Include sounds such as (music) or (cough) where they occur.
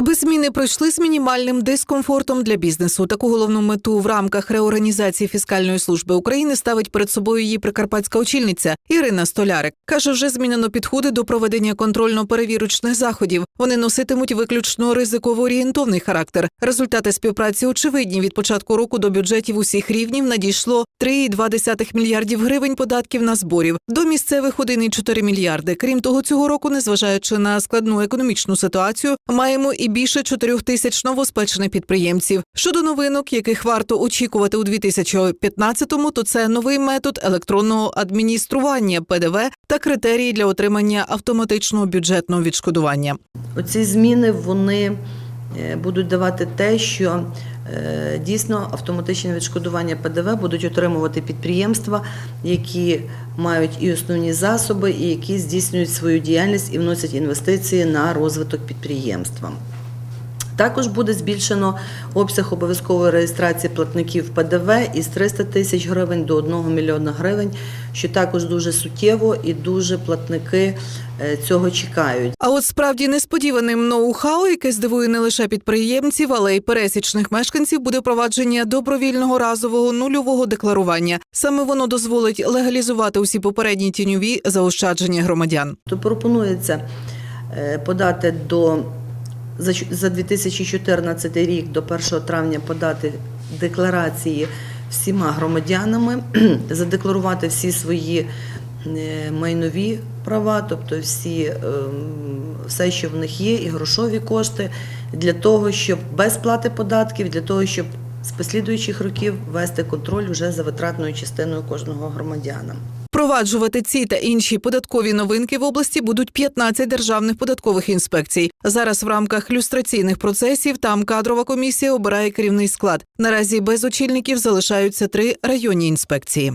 Аби зміни пройшли з мінімальним дискомфортом для бізнесу. Таку головну мету в рамках реорганізації фіскальної служби України ставить перед собою її прикарпатська очільниця Ірина Столярик. каже, вже змінено підходи до проведення контрольно-перевірочних заходів. Вони носитимуть виключно ризиково-орієнтовний характер. Результати співпраці очевидні. Від початку року до бюджетів усіх рівнів надійшло 3,2 мільярдів гривень податків на зборів. До місцевих 1,4 мільярди. Крім того, цього року, незважаючи на складну економічну ситуацію, маємо і більше 4 тисяч новоспечених підприємців. Щодо новинок, яких варто очікувати у 2015-му, то це новий метод електронного адміністрування ПДВ та критерії для отримання автоматичного бюджетного відшкодування. Оці зміни вони е, будуть давати те, що е, дійсно автоматичне відшкодування ПДВ будуть отримувати підприємства, які мають і основні засоби, і які здійснюють свою діяльність і вносять інвестиції на розвиток підприємства. Також буде збільшено обсяг обов'язкової реєстрації платників ПДВ із 300 тисяч гривень до 1 мільйона гривень, що також дуже суттєво і дуже платники е, цього чекають. А от справді несподіваним ноу-хау, яке здивує не лише підприємців, але й пересічних мешканців, буде впровадження добровільного разового нульового декларування. Саме воно дозволить легалізувати усі попередні тіньові заощадження громадян. То пропонується е, подати до за 2014 рік до 1 травня подати декларації всіма громадянами, (clears throat) задекларувати всі свої е, майнові права, тобто всі, ем, все, що в них є, і грошові кошти, для того, щоб без сплати податків, для того, щоб з послідуючих років вести контроль вже за витратною частиною кожного громадяна. Впроваджувати ці та інші податкові новинки в області будуть 15 державних податкових інспекцій. Зараз в рамках люстраційних процесів там кадрова комісія обирає керівний склад. Наразі без очільників залишаються три районні інспекції.